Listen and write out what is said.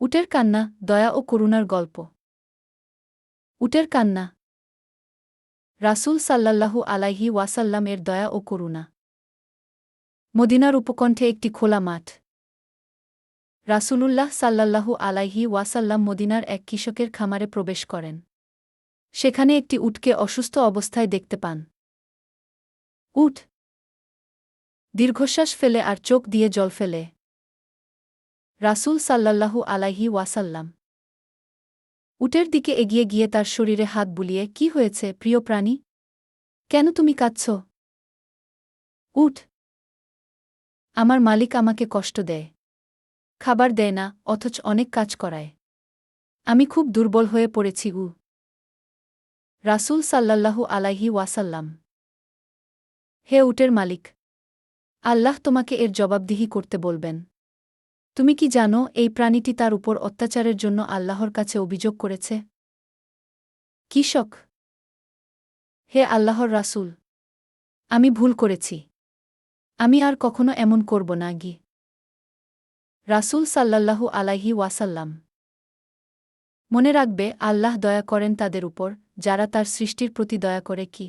উটের কান্না, দয়া ও করুণার গল্প। উটের কান্না। রাসূল সাল্লাল্লাহু আলাইহি ওয়াসাল্লাম এর দয়া ও করুণা। মদিনার উপকণ্ঠে একটি খোলা মাঠ। রাসূলুল্লাহ সাল্লাল্লাহু আলাইহি ওয়াসাল্লাম মদিনার এক কৃষকের খামারে প্রবেশ করেন। সেখানে একটি উটকে অসুস্থ অবস্থায় দেখতে পান। উট। দীর্ঘশ্বাস ফেলে আর চোখ দিয়ে জল ফেলে। রাসূল সাল্লাল্লাহু আলাইহি ওয়াসাল্লাম। উটের দিকে এগিয়ে গিয়ে তার শরীরে হাত বুলিয়ে, কি হয়েছে, প্রিয় প্রাণী? কেন তুমি কাঁদছ? উঠ। আমার মালিক আমাকে কষ্ট দেয়। খাবার দেয় না, অথচ অনেক কাজ করায়। আমি খুব দুর্বল হয়ে পড়েছি উ রাসূল সাল্লাল্লাহু আলাইহি ওয়াসাল্লাম। হে উটের মালিক, আল্লাহ তোমাকে এর জবাবদিহি করতে বলবেন। তুমি কি জানো এই প্রাণীটি তার উপর অত্যাচারের জন্য আল্লাহর কাছে অভিযোগ করেছে? কৃষক হে আল্লাহর রাসূল, আমি ভুল করেছি। আমি আর কখনো এমন করব না গি রাসূল সাল্লাল্লাহু আলাইহি ওয়াসাল্লাম। মনে রাখবে, আল্লাহ দয়া করেন তাদের উপর, যারা তার সৃষ্টির প্রতি দয়া করে কি?